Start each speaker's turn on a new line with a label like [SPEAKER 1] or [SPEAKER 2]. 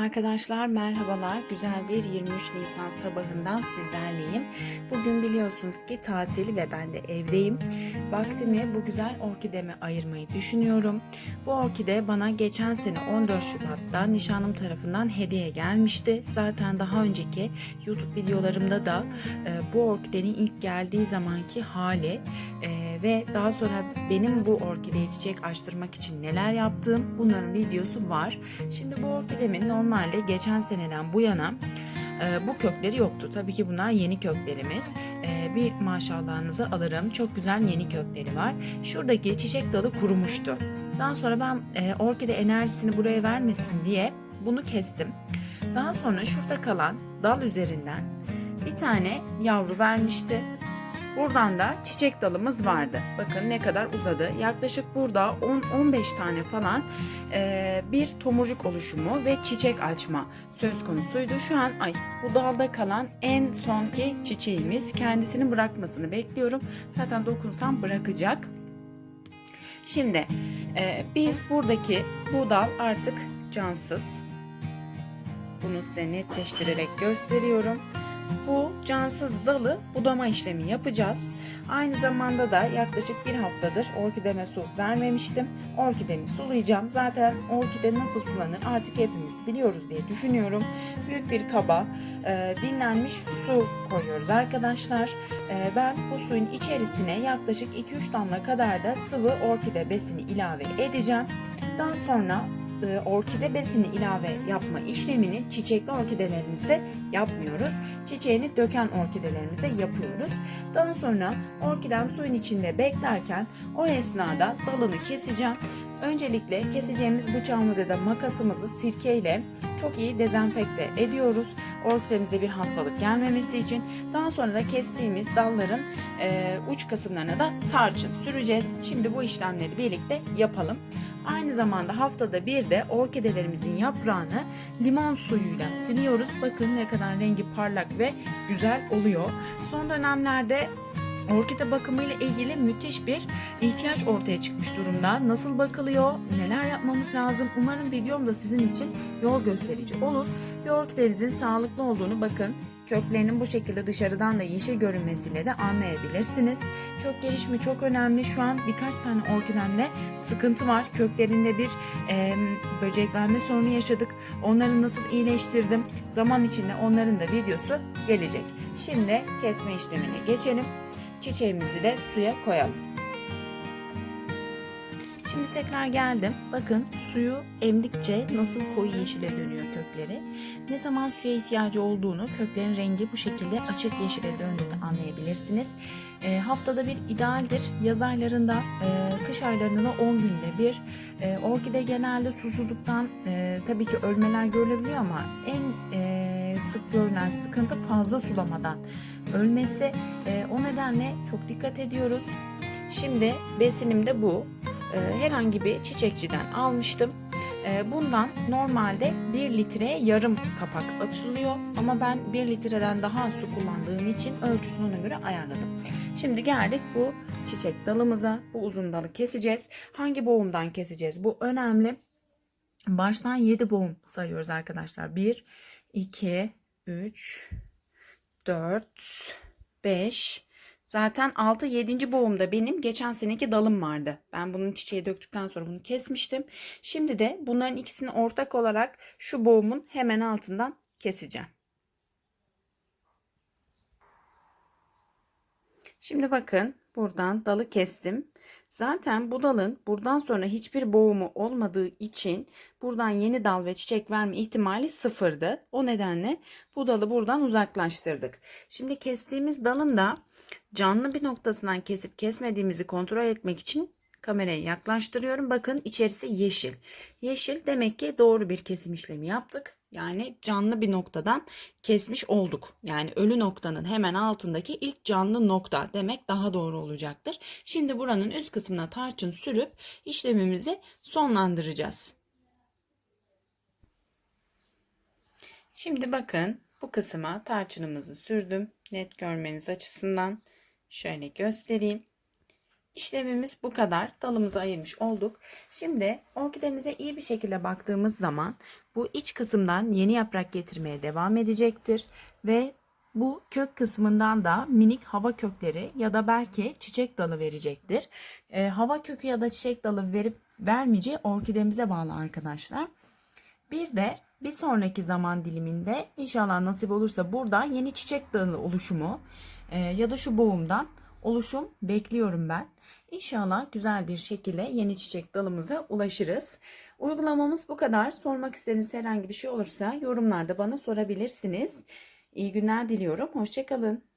[SPEAKER 1] Arkadaşlar merhabalar. Güzel bir 23 Nisan sabahından sizlerleyim. Bugün biliyorsunuz ki tatil ve ben de evdeyim. Vaktimi bu güzel orkideme ayırmayı düşünüyorum. Bu orkide bana geçen sene 14 Şubat'ta nişanlım tarafından hediye gelmişti. Zaten daha önceki YouTube videolarımda da e, bu orkidenin ilk geldiği zamanki hali e, ve daha sonra benim bu orkideyi çiçek açtırmak için neler yaptığım bunların videosu var. Şimdi bu orkidemin normalde geçen seneden bu yana e, bu kökleri yoktu. Tabii ki bunlar yeni köklerimiz. E, bir maşallahınızı alırım. Çok güzel yeni kökleri var. Şuradaki çiçek dalı kurumuştu. Daha sonra ben e, orkide enerjisini buraya vermesin diye bunu kestim. Daha sonra şurada kalan dal üzerinden bir tane yavru vermişti. Buradan da çiçek dalımız vardı. Bakın ne kadar uzadı. Yaklaşık burada 10-15 tane falan e, bir tomurcuk oluşumu ve çiçek açma söz konusuydu. Şu an ay bu dalda kalan en sonki çiçeğimiz. Kendisini bırakmasını bekliyorum. Zaten dokunsam bırakacak. Şimdi e, biz buradaki bu dal artık cansız. Bunu size netleştirerek gösteriyorum. Bu cansız dalı budama işlemi yapacağız. Aynı zamanda da yaklaşık bir haftadır orkideme su vermemiştim. Orkidemi sulayacağım. Zaten orkide nasıl sulanır artık hepimiz biliyoruz diye düşünüyorum. Büyük bir kaba e, dinlenmiş su koyuyoruz arkadaşlar. E, ben bu suyun içerisine yaklaşık 2-3 damla kadar da sıvı orkide besini ilave edeceğim. Daha sonra e, orkide besini ilave yapma işlemini çiçekli orkidelerimizde yapmıyoruz. Çiçeğini döken orkidelerimizde yapıyoruz. Daha sonra orkidem suyun içinde beklerken o esnada dalını keseceğim. Öncelikle keseceğimiz bıçağımızı ya da makasımızı sirkeyle çok iyi dezenfekte ediyoruz. Orkidemize bir hastalık gelmemesi için. Daha sonra da kestiğimiz dalların e, uç kısımlarına da tarçın süreceğiz. Şimdi bu işlemleri birlikte yapalım. Aynı zamanda haftada bir de orkidelerimizin yaprağını limon suyuyla siliyoruz. Bakın ne kadar rengi parlak ve güzel oluyor. Son dönemlerde orkide bakımı ile ilgili müthiş bir ihtiyaç ortaya çıkmış durumda. Nasıl bakılıyor, neler yapmamız lazım? Umarım videom da sizin için yol gösterici olur. Bir orkidenizin sağlıklı olduğunu bakın köklerinin bu şekilde dışarıdan da yeşil görünmesiyle de anlayabilirsiniz. Kök gelişimi çok önemli. Şu an birkaç tane orkidemde sıkıntı var. Köklerinde bir e, böceklenme sorunu yaşadık. Onları nasıl iyileştirdim? Zaman içinde onların da videosu gelecek. Şimdi kesme işlemine geçelim. Çiçeğimizi de suya koyalım. Şimdi tekrar geldim. Bakın suyu emdikçe nasıl koyu yeşile dönüyor kökleri. Ne zaman suya ihtiyacı olduğunu köklerin rengi bu şekilde açık yeşile döndüğünde anlayabilirsiniz. E, haftada bir idealdir. Yaz aylarında, e, kış aylarında da 10 günde bir. E, orkide genelde susuzluktan e, tabii ki ölmeler görülebiliyor ama en e, sık görülen sıkıntı fazla sulamadan ölmesi. E, o nedenle çok dikkat ediyoruz. Şimdi besinim de bu. E, herhangi bir çiçekçiden almıştım. E, bundan normalde 1 litreye yarım kapak atılıyor ama ben 1 litreden daha az su kullandığım için ölçüsünü ona göre ayarladım. Şimdi geldik bu çiçek dalımıza. Bu uzun dalı keseceğiz. Hangi boğumdan keseceğiz? Bu önemli. Baştan 7 boğum sayıyoruz arkadaşlar. 1, 2, 3, 4, 5, Zaten 6 7. boğumda benim geçen seneki dalım vardı. Ben bunun çiçeği döktükten sonra bunu kesmiştim. Şimdi de bunların ikisini ortak olarak şu boğumun hemen altından keseceğim. Şimdi bakın buradan dalı kestim. Zaten bu dalın buradan sonra hiçbir boğumu olmadığı için buradan yeni dal ve çiçek verme ihtimali sıfırdı. O nedenle bu dalı buradan uzaklaştırdık. Şimdi kestiğimiz dalın da canlı bir noktasından kesip kesmediğimizi kontrol etmek için kamerayı yaklaştırıyorum. Bakın içerisi yeşil. Yeşil demek ki doğru bir kesim işlemi yaptık. Yani canlı bir noktadan kesmiş olduk. Yani ölü noktanın hemen altındaki ilk canlı nokta demek daha doğru olacaktır. Şimdi buranın üst kısmına tarçın sürüp işlemimizi sonlandıracağız. Şimdi bakın bu kısma tarçınımızı sürdüm. Net görmeniz açısından şöyle göstereyim. İşlemimiz bu kadar. Dalımızı ayırmış olduk. Şimdi orkidemize iyi bir şekilde baktığımız zaman bu iç kısımdan yeni yaprak getirmeye devam edecektir. Ve bu kök kısmından da minik hava kökleri ya da belki çiçek dalı verecektir. Ee, hava kökü ya da çiçek dalı verip vermeyeceği orkidemize bağlı arkadaşlar. Bir de bir sonraki zaman diliminde inşallah nasip olursa burada yeni çiçek dalı oluşumu e, ya da şu boğumdan oluşum bekliyorum ben. İnşallah güzel bir şekilde yeni çiçek dalımıza ulaşırız. Uygulamamız bu kadar. Sormak istediğiniz herhangi bir şey olursa yorumlarda bana sorabilirsiniz. İyi günler diliyorum. Hoşçakalın.